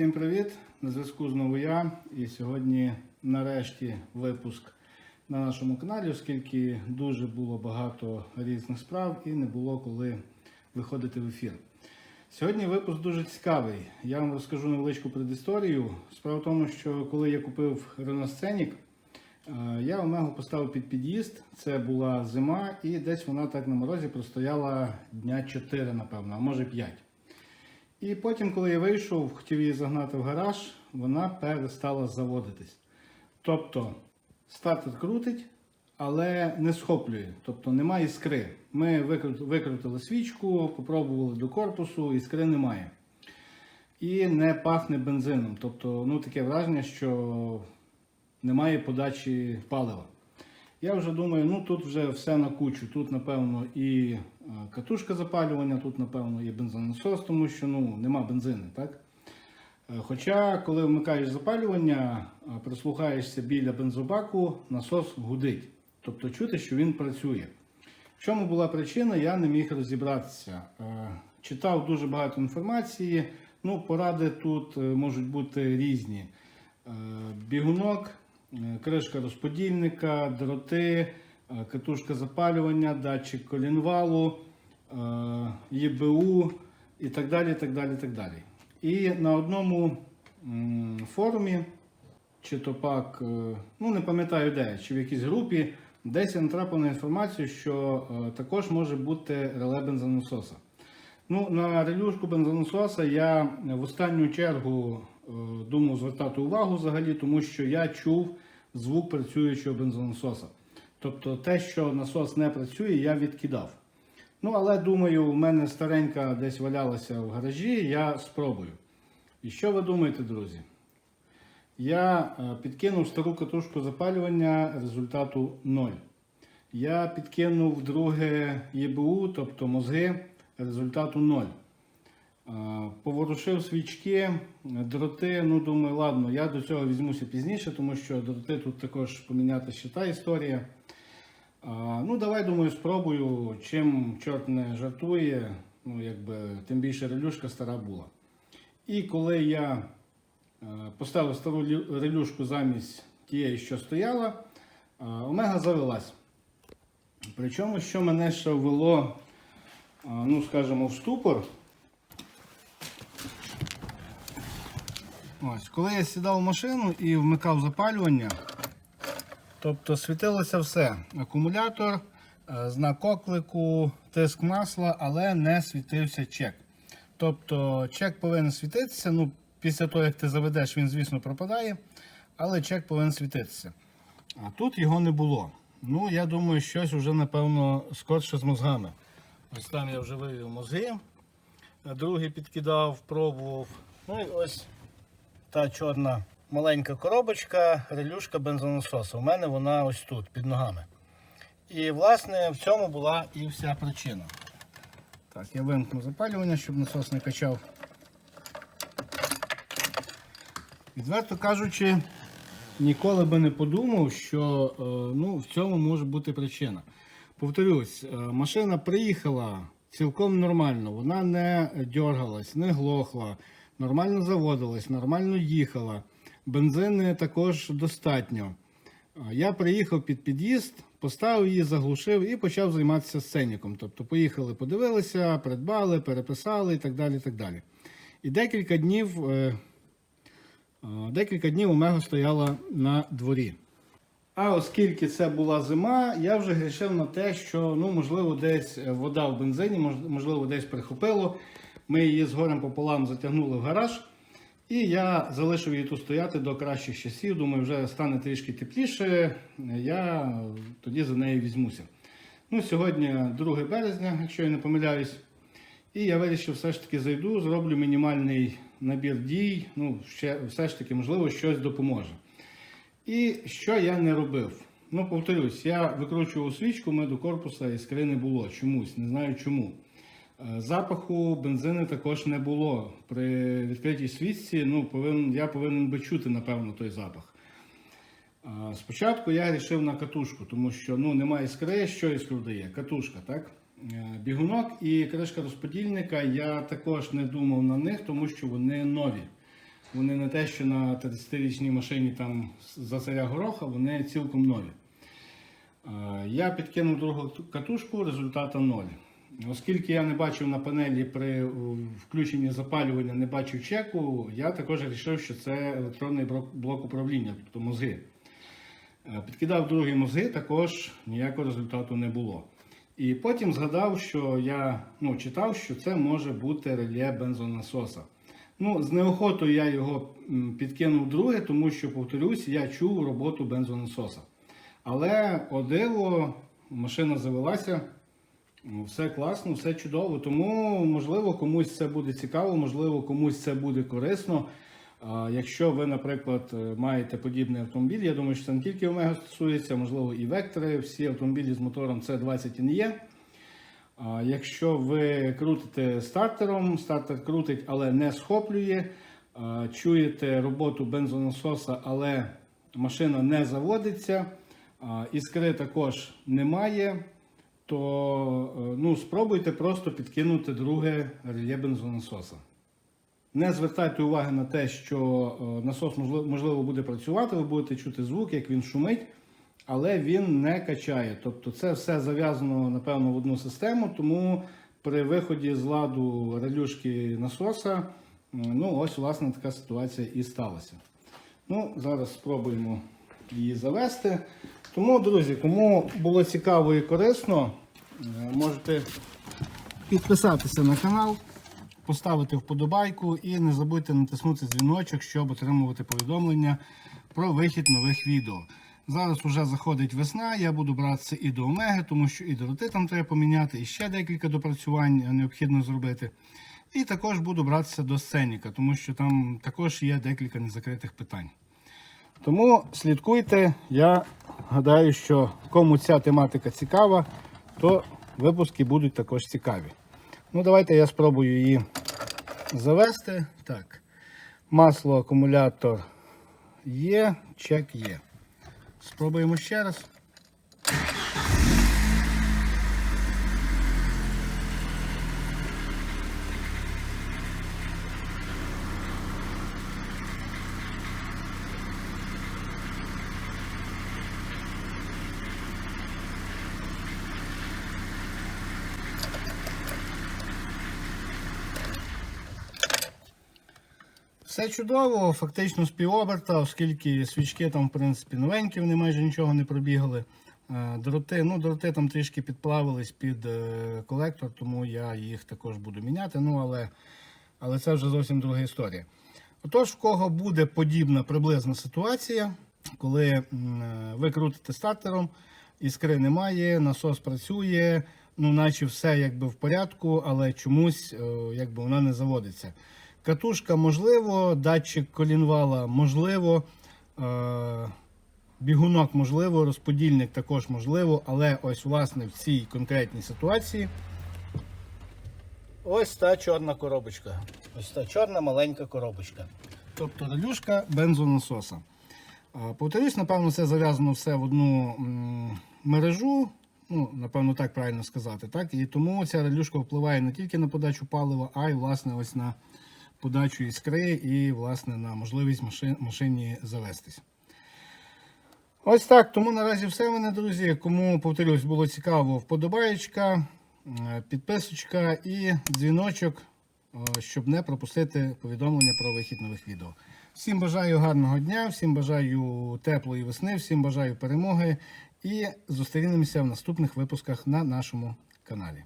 Всім привіт! На зв'язку знову я. І сьогодні нарешті випуск на нашому каналі, оскільки дуже було багато різних справ і не було коли виходити в ефір. Сьогодні випуск дуже цікавий. Я вам розкажу невеличку предісторію. Справа в тому, що коли я купив Renault Scenic, е, я Омегу поставив під під'їзд. Це була зима, і десь вона так на морозі простояла дня 4, напевно, а може 5. І потім, коли я вийшов, хотів її загнати в гараж, вона перестала заводитись. Тобто стартер крутить, але не схоплює, тобто немає іскри. Ми викрутили свічку, попробували до корпусу, іскри немає. І не пахне бензином. Тобто, ну таке враження, що немає подачі палива. Я вже думаю, ну тут вже все на кучу. Тут, напевно, і е, катушка запалювання, тут, напевно, є бензонасос, тому що ну, нема бензину, так? Е, Хоча, коли вмикаєш запалювання, е, прислухаєшся біля бензобаку, насос гудить. Тобто чути, що він працює. В чому була причина, я не міг розібратися. Читав дуже багато інформації. Ну, поради тут можуть бути різні. Бігунок, кришка розподільника, дроти, е, катушка запалювання, датчик колінвалу, е, ЄБУ і так далі. так далі, так далі. І на одному форумі, чи то пак, е, ну не пам'ятаю де, чи в якійсь групі, десь я натрапив на інформацію, що е, також може бути реле бензонасоса. Ну, на релюшку бензонасоса я в останню чергу е, думав звертати увагу взагалі, тому що я чув звук працюючого бензонасоса. Тобто те, що насос не працює, я відкидав. Ну, але думаю, в мене старенька десь валялася в гаражі, я спробую. І що ви думаєте, друзі? Я е, підкинув стару катушку запалювання, результату 0. Я підкинув друге ЄБУ, тобто мозги, результату 0. Поворушив свічки, дроти. Ну, думаю, ладно, я до цього візьмуся пізніше, тому що дроти тут також поміняти ще та історія. Ну, давай, думаю, спробую. Чим чорт не жартує, ну, якби, тим більше релюшка стара була. І коли я е, поставив стару релюшку замість тієї, що стояла, е, омега завелась. Причому, що мене ще ввело, е, ну, скажімо, в ступор. Ось, коли я сідав в машину і вмикав запалювання, Тобто світилося все. Акумулятор, е, знак оклику, тиск масла, але не світився чек. Тобто чек повинен світитися. Ну, після того, як ти заведеш, він, звісно, пропадає, але чек повинен світитися. А тут його не було. Ну, я думаю, щось вже, напевно, скорше з мозгами. Ось там я вже вивів мозги. Другий підкидав, пробував. Ну і ось та чорна маленька коробочка, релюшка бензонасоса. У мене вона ось тут, під ногами. І, власне, в цьому була і вся причина. Так, я вимкну запалювання, щоб насос не качав. Відверто кажучи, ніколи би не подумав, що е, ну, в цьому може бути причина. Повторюсь, е, машина приїхала цілком нормально, вона не дергалась, не глохла, нормально заводилась, нормально їхала. Бензини також достатньо. Е, Я приїхав під під'їзд, поставив її, заглушив і почав займатися сценіком. Тобто поїхали, подивилися, придбали, переписали і так далі. І, так далі. і декілька днів, е, е, декілька днів Омега стояла на дворі. А оскільки це була зима, я вже грішив на те, що ну, можливо десь вода в бензині, можливо, десь прихопило. Ми її з горем пополам затягнули в гараж. І я залишив її тут стояти до кращих часів. Думаю, вже стане трішки тепліше. Я тоді за нею візьмуся. Ну, сьогодні 2 березня, якщо я не помиляюсь. І я вирішив, все ж таки зайду, зроблю мінімальний набір дій. Ну, ще все ж таки, можливо, щось допоможе. І що я не робив? Ну, повторюсь, я викручував свічку, ми до корпуса іскри не було чомусь, не знаю чому. Е, Запаху бензину також не було. При відкритій свічці ну, повинен, я повинен би чути, напевно, той запах. Спочатку я вирішив на катушку, тому що ну, немає іскри, що іскру дає? Катушка, так? Е, Бігунок і кришка розподільника я також не думав на них, тому що вони нові. Вони не те, що на 30-річній машині там за царя гороха, вони цілком нові. Е, Я підкинув другу катушку, результата 0. Оскільки я не бачив на панелі при е, включенні запалювання, не бачив чеку, я також вирішив, що це електронний блок управління, тобто мозги. Е, Підкидав другі мозги, також ніякого результату не було. І потім згадав, що я ну, читав, що це може бути реле бензонасоса. Ну, з неохотою я його підкинув друге, тому що, повторюсь, я чув роботу бензонасоса. Але о диво, машина завелася, все класно, все чудово. Тому, можливо, комусь це буде цікаво, можливо, комусь це буде корисно. Якщо ви, наприклад, е, маєте подібний автомобіль, я думаю, що це не тільки Омега стосується, можливо, і вектори, всі автомобілі з мотором C20 NE. А Якщо ви крутите стартером, стартер крутить, але не схоплює, чуєте роботу бензонасоса, але машина не заводиться, іскри також немає, то е, ну, спробуйте просто підкинути друге реле бензонасоса. Не звертайте уваги на те, що е, насос можливо буде працювати, ви будете чути звук, як він шумить, але він не качає. Тобто це все зав'язано, напевно, в одну систему, тому при виході з ладу релюшки насоса, ну ось, власне, така ситуація і сталася. Ну, зараз спробуємо її завести. Тому, друзі, кому було цікаво і корисно, е, можете підписатися на канал, поставити вподобайку і не забудьте натиснути дзвіночок, щоб отримувати повідомлення про вихід нових відео. Зараз вже заходить весна, я буду братися і до Омеги, тому що і дороти там треба поміняти, і ще декілька допрацювань необхідно зробити. І також буду братися до сценіка, тому що там також є декілька незакритих питань. Тому слідкуйте. Я гадаю, що кому ця тематика цікава, то випуски будуть також цікаві. Ну, давайте я спробую її завести. Так. Масло, акумулятор є, чек є. Спробуємо ще раз. Все чудово, фактично з півоберта, оскільки свічки там, в принципі, новенькі, вони майже нічого не пробігали. Е, Дроти, ну, дроти там трішки підплавились під е, колектор, тому я їх також буду міняти. Ну, але, але це вже зовсім друга історія. Отож, в кого буде подібна приблизна ситуація, коли е, ви крутите стартером, іскри немає, насос працює, ну, наче все якби в порядку, але чомусь якби вона не заводиться. Катушка можливо, датчик колінвала можливо, е, бігунок можливо, розподільник також можливо, але ось власне в цій конкретній ситуації ось та чорна коробочка. Ось та чорна маленька коробочка. Тобто релюшка бензонасоса. Повторюсь, напевно, це зав'язано все в одну мережу. Ну, напевно, так правильно сказати. Так? І тому ця релюшка впливає не тільки на подачу палива, а й власне ось на подачу іскри і власне на можливість машин, машині завестись. Ось так. Тому наразі все в мене, друзі. Кому, повторюсь, було цікаво, вподобаєчка, е, підписочка і дзвіночок, е, щоб не пропустити повідомлення про вихід нових відео. Всім бажаю гарного дня, всім бажаю теплої весни, всім бажаю перемоги і зустрінемося в наступних випусках на нашому каналі.